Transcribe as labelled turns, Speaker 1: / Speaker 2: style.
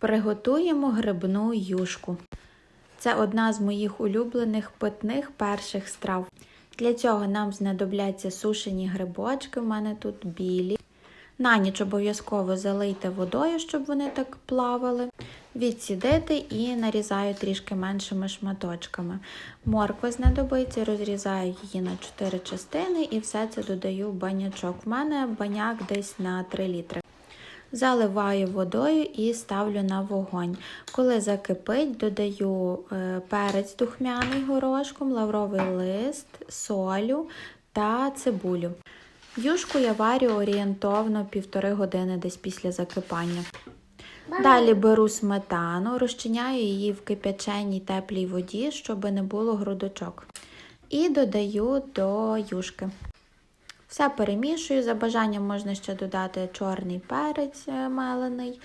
Speaker 1: Приготуємо грибну юшку. Це одна з моїх улюблених питних перших страв. Для цього нам знадобляться сушені грибочки, в мене тут білі. На ніч обов'язково залийте водою, щоб вони так плавали. Відсідити і нарізаю трішки меншими шматочками. Морква знадобиться, розрізаю її на 4 частини і все це додаю в банячок. В мене баняк десь на 3 літри. Заливаю водою і ставлю на вогонь. Коли закипить, додаю е, перець духмяний горошком, лавровий лист, солю та цибулю. Юшку я варю орієнтовно півтори години десь після закипання. Далі беру сметану, розчиняю її в кип'яченій теплій воді, щоб не було грудочок. І додаю до юшки. Все перемішую. За бажанням можна ще додати чорний перець е, мелений,